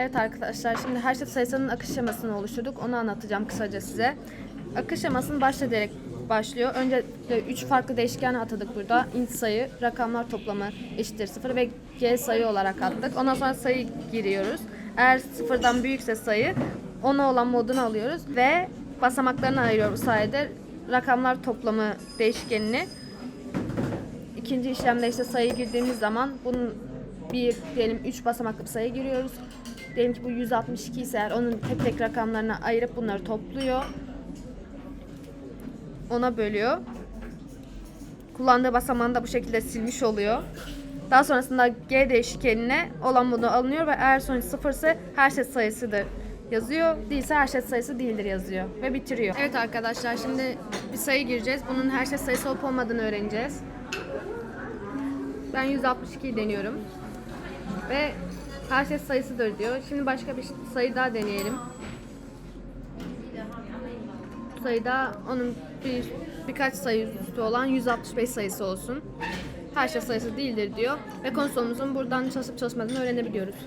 Evet arkadaşlar şimdi her şey sayısının akış şemasını oluşturduk. Onu anlatacağım kısaca size. Akış şemasının başta direkt başlıyor. Öncelikle 3 farklı değişken atadık burada. int sayı, rakamlar toplamı eşittir 0 ve g sayı olarak attık. Ondan sonra sayı giriyoruz. Eğer sıfırdan büyükse sayı 10'a olan modunu alıyoruz ve basamaklarını ayırıyoruz bu sayede rakamlar toplamı değişkenini İkinci işlemde işte sayı girdiğimiz zaman bunun bir diyelim 3 basamaklı bir sayı giriyoruz. Diyelim ki bu 162 ise eğer onun tek tek rakamlarına ayırıp bunları topluyor. Ona bölüyor. Kullandığı basamağını da bu şekilde silmiş oluyor. Daha sonrasında G değişkenine olan bunu alınıyor ve eğer sonuç sıfır ise her şey sayısıdır yazıyor. Değilse her şey sayısı değildir yazıyor ve bitiriyor. Evet arkadaşlar şimdi bir sayı gireceğiz. Bunun her şey sayısı olup olmadığını öğreneceğiz. Ben 162'yi deniyorum. Ve her şey sayısıdır diyor. Şimdi başka bir sayı daha deneyelim. Bu sayıda onun bir birkaç sayı üstü olan 165 sayısı olsun. Her şey sayısı değildir diyor. Ve konsolumuzun buradan çalışıp çalışmadığını öğrenebiliyoruz.